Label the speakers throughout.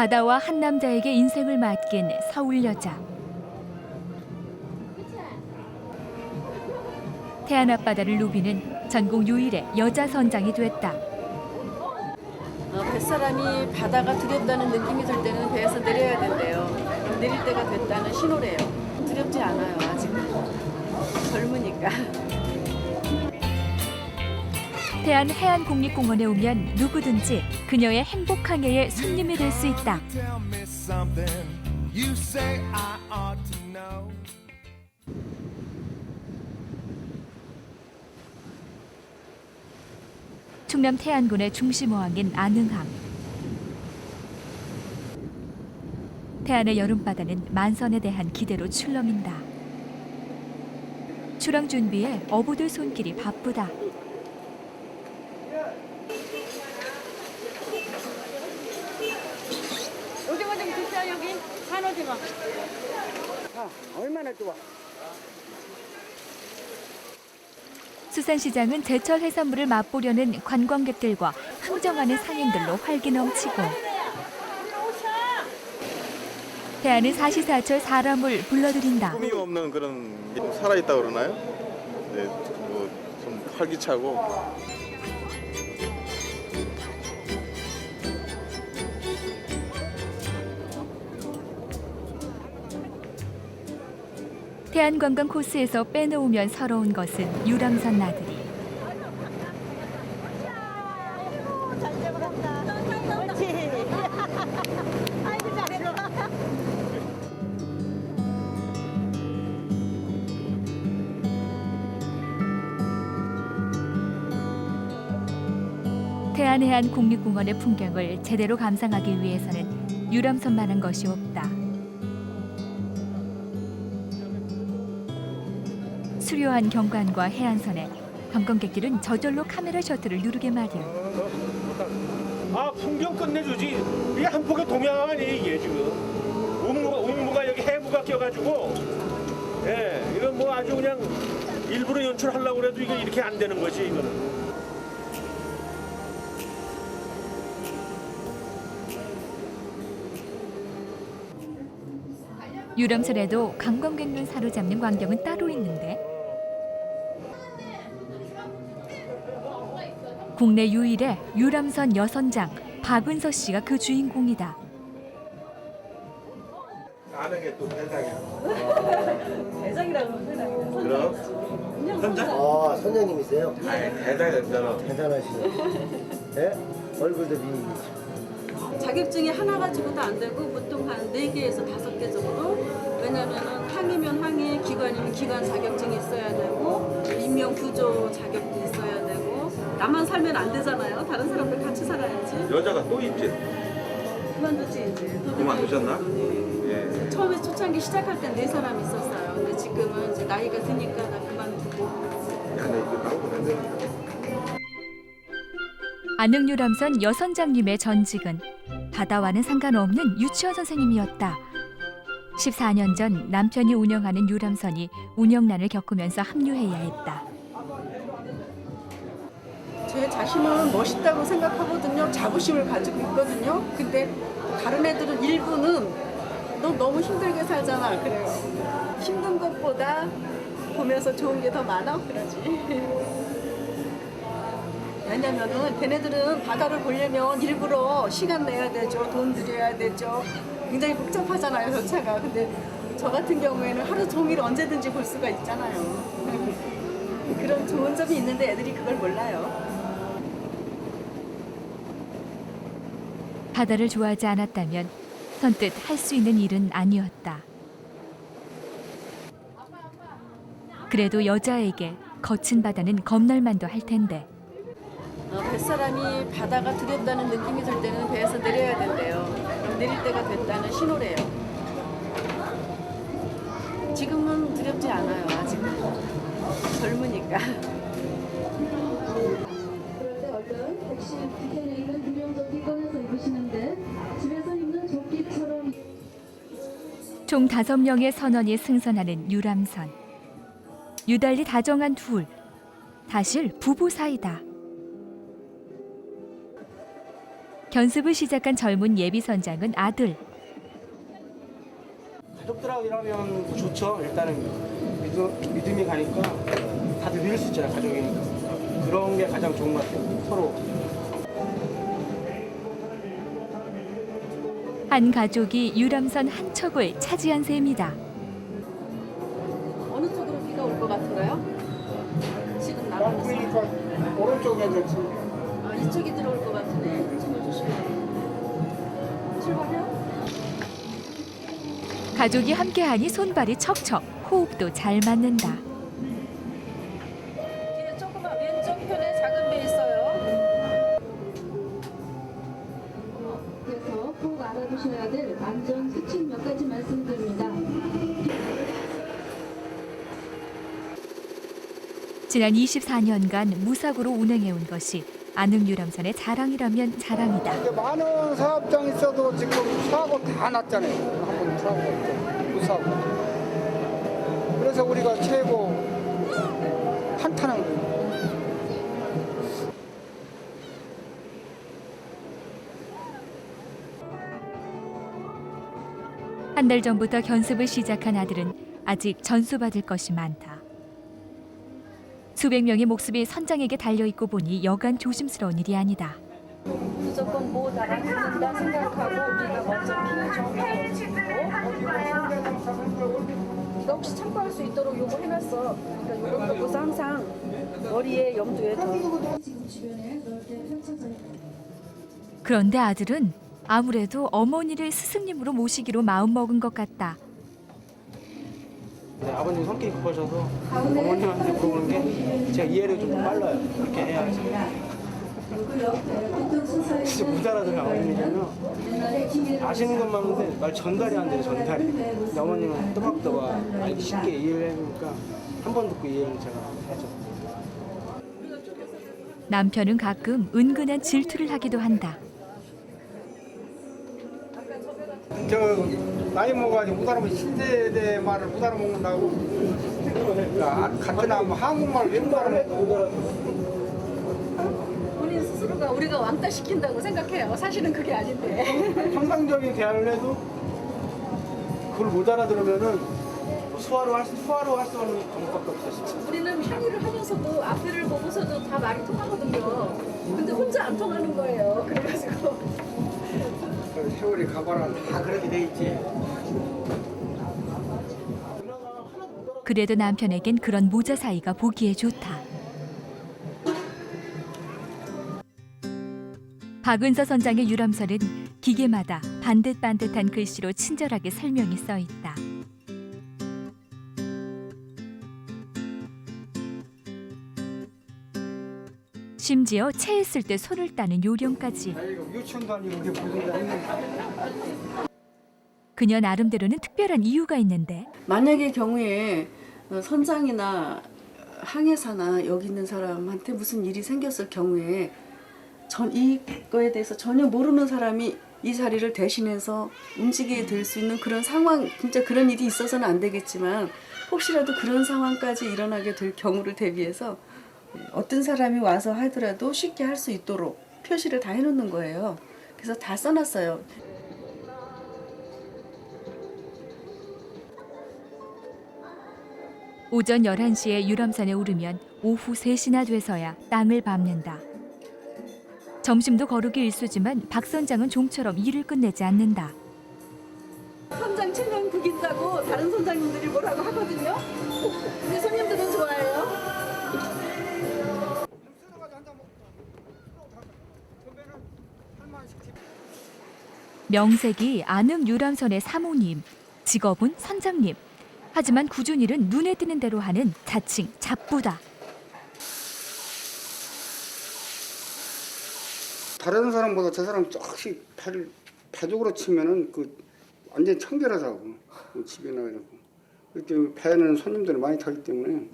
Speaker 1: 바다와 한 남자에게 인생을 맡긴 서울 여자. 태안 앞바다를 누비는 전국 유일의 여자 선장이 됐다.
Speaker 2: 어, 뱃사람이 바다가 두렵다는 느낌이 들 때는 배에서 내려야 된대요. 내릴 때가 됐다는 신호래요. 두렵지 않아요, 아직. 젊으니까.
Speaker 1: 태안 해안 국립공원에 오면 누구든지 그녀의 행복 항해의 손님이 될 수 있다. 충남 태안군의 중심어항인 안흥항. 태안의 여름바다는 만선에 대한 기대로 출렁인다. 출항 준비에 어부들 손길이 바쁘다.
Speaker 2: 오징어 좀 주세요, 여기. 산오징어.
Speaker 3: 얼마나 좋아.
Speaker 1: 수산시장은 제철 해산물을 맛보려는 관광객들과 흥정하는 상인들로 활기 넘치고 태안은 사시사철 사람을 불러들인다.
Speaker 4: 꿈이 없는 그런 살아있다 그러나요? 네, 뭐 좀 활기차고
Speaker 1: 태안 관광 코스에서 빼놓으면 서러운 것은 유람선 나들이. 태안해안 국립공원의 풍경을 제대로 감상하기 위해서는 유람선만한 것이 없다. 수려한 경관과 해안선에 관광객들은 저절로 카메라 셔터를 누르게 마련.
Speaker 5: 아 풍경 끝내주지. 이게 한 폭의 동양 아니에요 이게 지금. 음무가, 음무가 여기 해무가 껴가지고. 예 이건 뭐 아주 그냥 일부러 연출하려고 그래도 이거 이렇게 안 되는 거지 이거는.
Speaker 1: 유람선에도 관광객만 사로잡는 광경은 따로 있는데 국내 유일의 유람선 여선장 박은서 씨가 그 주인공이다.
Speaker 4: 아는 게또 대장이야.
Speaker 2: 대장이라고 하면
Speaker 4: 그럼
Speaker 3: 아, 선장님이세요?
Speaker 4: 아니 대장이잖아.
Speaker 3: 대단하시네. 예? 얼굴도 미인이시고.
Speaker 2: 자격증이 하나 가지고도 안 되고 보통 한 네개에서 다섯 개 정도? 왜냐면은 항이면 항해, 기관이면 기관 자격증이 있어야 되고 인명 구조 자격도 있어야 나만 살면 안 되잖아요. 다른 사람들 같이 살아야지.
Speaker 4: 여자가 또 있지.
Speaker 2: 그만두지 이제. 또
Speaker 4: 그만두셨나?
Speaker 2: 네.
Speaker 4: 예.
Speaker 2: 처음에 초창기 시작할 땐네 사람 있었어요. 근데 지금은 이제 나이가 드니까 나 그만두고.
Speaker 4: 야, 내 이거 나오고 안 되는데.
Speaker 1: 안흥 유람선 여선장님의 전직은 바다와는 상관없는 유치원 선생님이었다. 14년 전 남편이 운영하는 유람선이 운영난을 겪으면서 합류해야 했다.
Speaker 2: 제 자신은 멋있다고 생각하거든요. 자부심을 가지고 있거든요. 근데 다른 애들은 일부는 너 너무 힘들게 살잖아. 그래요. 힘든 것보다 보면서 좋은 게 더 많아. 그러지. 왜냐면은 걔네들은 바다를 보려면 일부러 시간 내야 되죠. 돈 들여야 되죠. 굉장히 복잡하잖아요. 절차가. 근데 저 같은 경우에는 하루 종일 언제든지 볼 수가 있잖아요. 그런 좋은 점이 있는데 애들이 그걸 몰라요.
Speaker 1: 바다를 좋아하지 않았다면 선뜻 할 수 있는 일은 아니었다. 그래도 여자에게 거친 바다는 겁날 만도 할 텐데
Speaker 2: 어, 뱃사람이 바다가 두렵다는 느낌이 들 때는 배에서 내려야 된대요. 내릴 때가 됐다는 신호래요. 지금은 두렵지 않아요, 아직. 젊으니까.
Speaker 6: 그럴 때 얼른 백신 뒤편에 있는
Speaker 1: 총 다섯 명의 선원이 승선하는 유람선. 유달리 다정한 둘. 사실 부부 사이다. 견습을 시작한 젊은 예비 선장은 아들.
Speaker 7: 가족들하고 일하면 좋죠. 일단은 믿음, 믿음이 가니까 다들 믿을 수 있잖아요. 가족이니까. 그런 게 가장 좋은 것 같아요. 서로.
Speaker 1: 한 가족이 유람선 한 척을 차지한 셈이다.
Speaker 2: 어느 쪽으로 비가 올 것 같은가요? 지금 나가면서
Speaker 7: 오른쪽에 이제
Speaker 2: 아, 이쪽이 들어올 것 같으네. 조심을 조심해. 출발해요?
Speaker 1: 가족이 함께하니 손발이 척척, 호흡도 잘 맞는다. 지난 24년간 무사고로 운행해온 것이 안흥 유람선의 자랑이라면 자랑이다.
Speaker 8: 많은 사업장 있어도 지금 사고 다 났잖아요. 한번 사고. 무사고. 그래서 우리가 최고 한탄한 거예요.
Speaker 1: 한달 전부터 견습을 시작한 아들은 아직 전수받을 것이 많다. 수백 명의 목숨이 선장에게 달려 있고 보니 여간 조심스러운 일이 아니다.
Speaker 2: 무조건 뭐 나랑 다른다 생각하고 우리가 먼저 정리하고 네가 혹시 참고할 수 있도록 요거 해놨어. 그러니까 요런 거 항상 머리에 염두에 둬.
Speaker 1: 그런데 아들은 아무래도 어머니를 스승님으로 모시기로 마음먹은 것 같다.
Speaker 7: 네, 아버님 성격이 급하셔서 어머님한테 물어보는 게 제가 이해를 좀 빨라요. 그렇게 해야지. 진짜 못 알아들어요, 아버님 얘기는. 아시는 것만 하는데 말 전달이 안 돼요, 전달이. 근데 어머님은 또박또박 알기 쉽게 이해를 해주니까 한 번 듣고 이해를 제가 하죠.
Speaker 1: 남편은 가끔 은근한 질투를 하기도 한다.
Speaker 8: 저 나이 먹어가지고 못 알아보면 신세대 말을 못 알아먹는다고. 그러니까 같은 뭐 한국말 왜 못 알아먹어?
Speaker 2: 본인 스스로가 우리가 왕따 시킨다고 생각해요. 사실은 그게 아닌데.
Speaker 7: 평상적인 대화를 해도 그걸 못 알아들으면은 수화로 할, 수- 수화로 할 수 없는 방법밖에 없어요, 진짜.
Speaker 2: 우리는 편의를 하면서도 앞뒤를 보고서도 다 말이 통하거든요. 근데 혼자 안 통하는 거예요. 그래가지고.
Speaker 8: 세월이 가봐라.
Speaker 7: 다 그렇게 돼 있지.
Speaker 1: 그래도 남편에겐 그런 모자 사이가 보기에 좋다. 박은서 선장의 유람선은 기계마다 반듯반듯한 글씨로 친절하게 설명이 써 있다. 심지어 체했을 때 손을 따는 요령까지. 그녀 나름대로는 특별한 이유가 있는데
Speaker 2: 만약의 경우에 어, 선장이나 항해사나 여기 있는 사람한테 무슨 일이 생겼을 경우에 전 이거에 대해서 전혀 모르는 사람이 이 자리를 대신해서 움직이게 될 수 있는 그런 상황 진짜 그런 일이 있어서는 안 되겠지만 혹시라도 그런 상황까지 일어나게 될 경우를 대비해서 어떤 사람이 와서 하더라도 쉽게 할 수 있도록 표시를 다 해놓는 거예요. 그래서 다 써놨어요.
Speaker 1: 오전 11시에 유람선에 오르면 오후 3시나 돼서야 땅을 밟는다. 점심도 거르기 일쑤지만 박 선장은 좀처럼 일을 끝내지 않는다.
Speaker 2: 선장 체면 구긴다고 다른 선장님들이 뭐라고 하거든요. 근데 손님들은
Speaker 1: 명색이 안흥 유람선의 사모님, 직업은 선장님. 하지만 굳은 일은 눈에 띄는 대로 하는 자칭 잡부다.
Speaker 8: 다른 사람보다 저 사람 조금씩 발, 배적으로 치면은 그 완전 청결하다고 그 집에 나가고 그때 배는 손님들이 많이 타기 때문에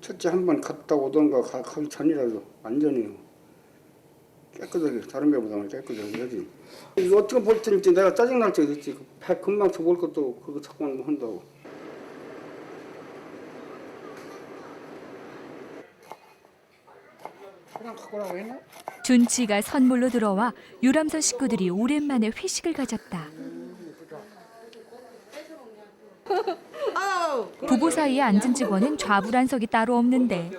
Speaker 8: 첫째 한 번 갔다 오던가 가, 가기 전이라도 완전히 깨끗하게 다른 배보다는 깨끗하게 하지 이거 어떻게 볼 이제 내가 짜증날 때도 있지. 그배 금방 쳐볼 것도 그거 자꾸만 한다고. 그냥 갖고 라고 했나?
Speaker 1: 준치가 선물로 들어와 유람선 식구들이 오랜만에 회식을 가졌다. 부부 사이에 앉은 직원은 좌불안석이 따로 없는데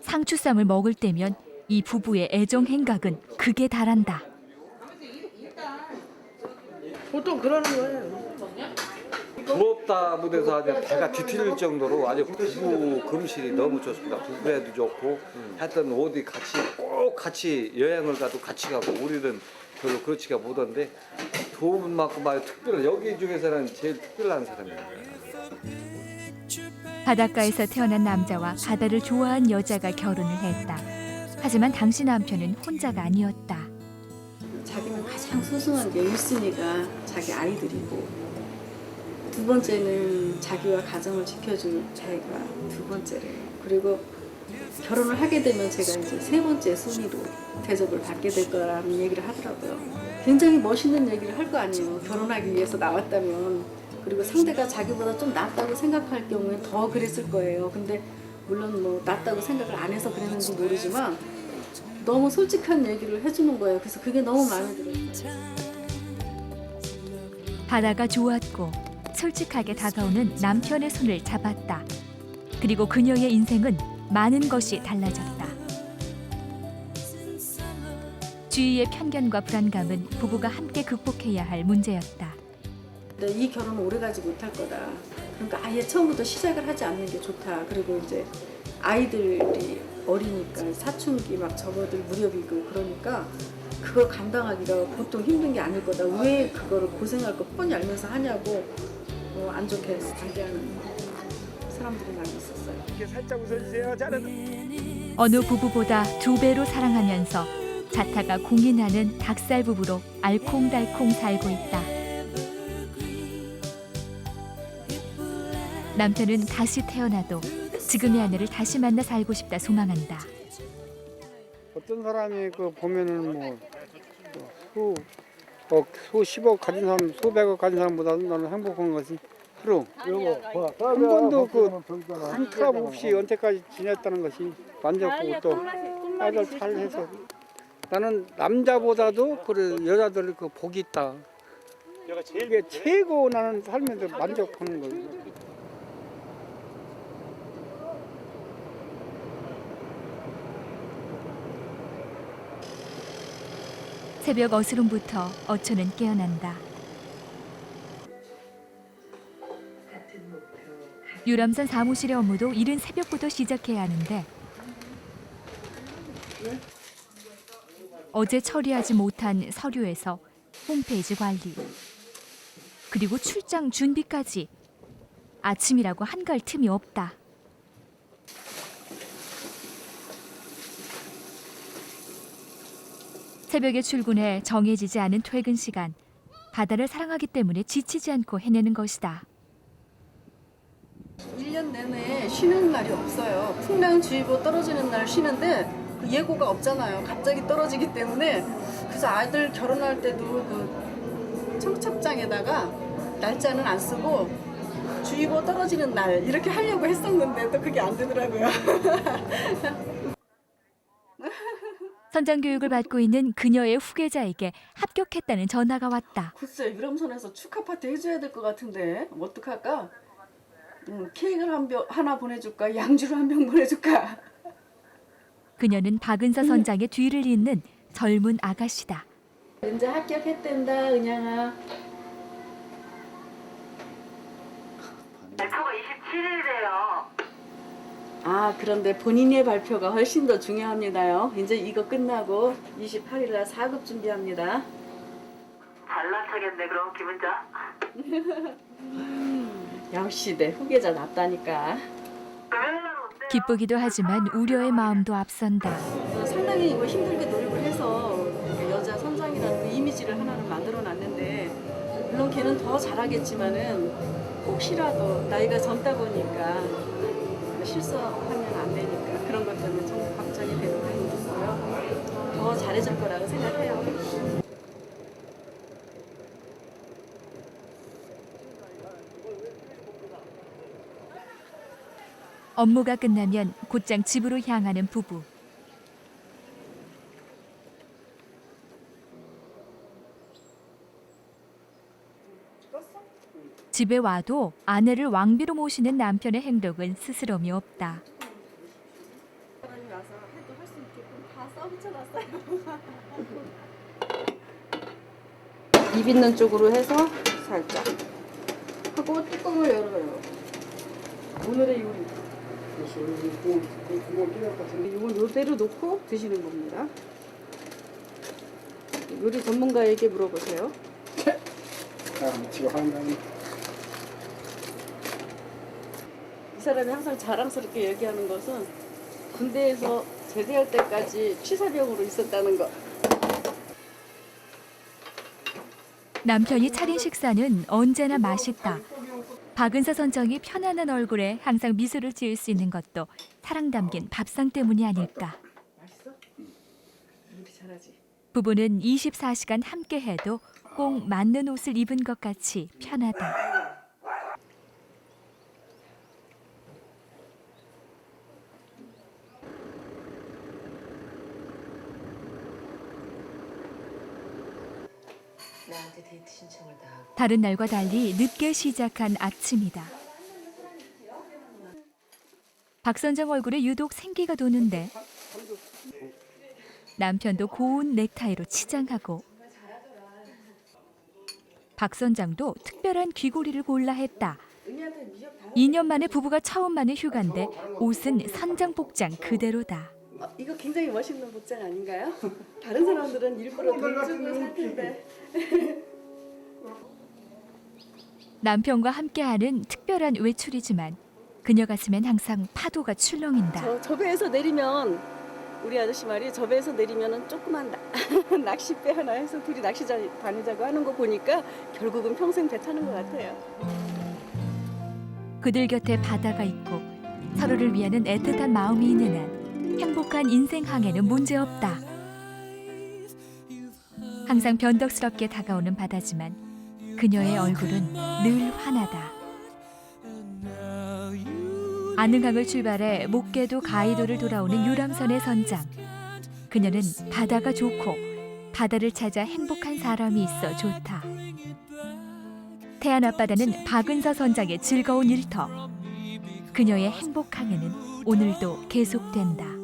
Speaker 1: 상추쌈을 먹을 때면 이 부부의 애정 행각은 극에 달한다.
Speaker 2: 보통 그러는 거예요.
Speaker 9: 부럽다 무대에서 아주 배가 뒤틀릴 정도로 아주 부부 금실이 너무 좋습니다. 부부에도 좋고 하여튼 어디 같이 꼭 같이 여행을 가도 같이 가고 우리는 별로 그렇지가 못한데 도움 맞고 말 특별한 여기 중에서는 제일 특별한 사람입니다.
Speaker 1: 바닷가에서 태어난 남자와 바다를 좋아한 여자가 결혼을 했다. 하지만 당시 남편은 혼자가 아니었다.
Speaker 2: 자기는 가장 소중한 게 1순위가 자기 아이들이고 두 번째는 자기와 가정을 지켜주는 자기가 두 번째래요. 그리고 결혼을 하게 되면 제가 이제 세 번째 순위로 대접을 받게 될 거라는 얘기를 하더라고요. 굉장히 멋있는 얘기를 할 거 아니에요. 결혼하기 위해서 나왔다면. 그리고 상대가 자기보다 좀 낫다고 생각할 경우엔 더 그랬을 거예요. 근데 물론 뭐 낫다고 생각을 안 해서 그랬는지 모르지만 너무 솔직한 얘기를 해주는 거예요. 그래서 그게 너무 마음에 들었어요.
Speaker 1: 바다가 좋았고 솔직하게 다가오는 남편의 손을 잡았다. 그리고 그녀의 인생은 많은 것이 달라졌다. 주위의 편견과 불안감은 부부가 함께 극복해야 할 문제였다.
Speaker 2: 근데 이 결혼은 오래가지 못할 거다. 그러니까 아예 처음부터 시작을 하지 않는 게 좋다. 그리고 이제 아이들이 어리니까 사춘기 막 접어들 무렵이고 그러니까 그걸 감당하기가 보통 힘든 게 아닐 거다. 왜 그거를 고생할 거 뻔히 알면서 하냐고 어, 안 좋게 반대하는 사람들이 많이 있었어요.
Speaker 5: 이렇게 살짝 웃어주세요. 잘하는.
Speaker 1: 어느 부부보다 두 배로 사랑하면서 자타가 공인하는 닭살 부부로 알콩달콩 살고 있다. 남편은 다시 태어나도 지금의 아내를 다시 만나 살고 싶다 소망한다.
Speaker 8: 어떤 사람이 그 보면은 뭐수 어, 수 10억 가진 사람, 수백억 가진 사람보다는 나는 행복한 것이 하루. 한 번도 그 한 트랍 없이 언제까지 지냈다는 것이 만족하고 또 아들 잘 해서. 나는 남자보다도 그래 여자들 그 복이 있다. 이게 최고 나는 삶에서 만족하는 거예요.
Speaker 1: 새벽 어스름부터 어초는 깨어난다. 유람선 사무실의 업무도 이른 새벽부터 시작해야 하는데 어제 처리하지 못한 서류에서 홈페이지 관리 그리고 출장 준비까지 아침이라고 한가할 틈이 없다. 새벽에 출근해 정해지지 않은 퇴근 시간. 바다를 사랑하기 때문에 지치지 않고 해내는 것이다.
Speaker 2: 1년 내내 쉬는 날이 없어요. 풍랑주의보 떨어지는 날 쉬는데 그 예고가 없잖아요. 갑자기 떨어지기 때문에 그래서 아들 결혼할 때도 그 청첩장에다가 날짜는 안 쓰고 주의보 떨어지는 날 이렇게 하려고 했었는데 또 그게 안 되더라고요.
Speaker 1: 선장 교육을 받고 있는 그녀의 후계자에게 합격했다는 전화가 왔다.
Speaker 2: 글쎄 유람선에서 축하 파티 해줘야 될 것 같은데 어떡할까? 음, 케이크를 한 병, 하나 보내줄까? 양주를 한 병 보내줄까?
Speaker 1: 그녀는 박은서 선장의 뒤를 잇는 젊은 아가씨다.
Speaker 2: 이제 합격했댄다 은양아.
Speaker 10: 발표가 27일이래요.
Speaker 2: 아 그런데 본인의 발표가 훨씬 더 중요합니다요. 이제 이거 끝나고 28일 날 4급 준비합니다.
Speaker 10: 척했네 그럼 기분자.
Speaker 2: 역시 내 후계자 낫다니까.
Speaker 10: 금요일날.
Speaker 1: 기쁘기도 하지만 우려의 마음도 앞선다.
Speaker 2: 어, 상당히 이거 힘들게 노력을 해서 그 여자 선장이라는 그 이미지를 하나를 만들어 놨는데 물론 걔는 더 잘하겠지만은 혹시라도 나이가 젊다 보니까 실수하면 안 되니까 그런 것 때문에 좀 걱정이 되는 편이 있고요. 더 잘해줄 거라고 생각해요.
Speaker 1: 업무가 끝나면 곧장 집으로 향하는 부부. 집에 와도 아내를 왕비로 모시는 남편의 행동은 스스럼이 없다.
Speaker 2: 사람이 와서 해도 할 수 있게끔 다 써붙여놨어요. 입 있는 쪽으로 해서 살짝 하고 뚜껑을 열어요. 오늘의 요리.
Speaker 8: 그래서 것 같은데.
Speaker 2: 이건 이대로 놓고 드시는 겁니다. 요리 전문가에게 물어보세요.
Speaker 8: 아, 지금 아니야?
Speaker 2: 이 사람이 항상 자랑스럽게 얘기하는 것은 군대에서 제대할 때까지 취사병으로 있었다는 거.
Speaker 1: 남편이 차린 식사는 언제나 맛있다. 박은서 선정이 편안한 얼굴에 항상 미소를 지을 수 있는 것도 사랑 담긴 밥상 때문이 아닐까.
Speaker 2: 맛있어? 요리 잘하지.
Speaker 1: 부부는 24시간 함께 해도 꼭 맞는 옷을 입은 것 같이 편하다.
Speaker 10: 나한테 데이트 신청을 다.
Speaker 1: 다른 날과 달리 늦게 시작한 아침이다. 박 선장 얼굴에 유독 생기가 도는데 남편도 고운 넥타이로 치장하고 박 선장도 특별한 귀걸이를 골라 했다. 2년 만에 부부가 처음 맞는 휴가인데 옷은 선장 복장 그대로다.
Speaker 2: 어, 이거 굉장히 멋있는 복장 아닌가요? 다른 사람들은 일부러 돈 주고 살 텐데.
Speaker 1: 남편과 함께하는 특별한 외출이지만 그녀 가슴엔 항상 파도가 출렁인다.
Speaker 2: 저, 저 배에서 내리면 우리 아저씨 말이 저 배에서 내리면은 조그만 나, 낚싯배 하나 해서 둘이 낚시 자- 다니자고 하는 거 보니까 결국은 평생 배 타는 것 같아요.
Speaker 1: 그들 곁에 바다가 있고 서로를 위하는 애틋한 마음이 있는 한 행복한 인생 항해는 문제없다. 항상 변덕스럽게 다가오는 바다지만 그녀의 얼굴은 늘 환하다. 아능항을 출발해 목계도 가이도를 돌아오는 유람선의 선장. 그녀는 바다가 좋고 바다를 찾아 행복한 사람이 있어 좋다. 태안 앞바다는 박은서 선장의 즐거운 일터. 그녀의 행복 항해는 오늘도 계속된다.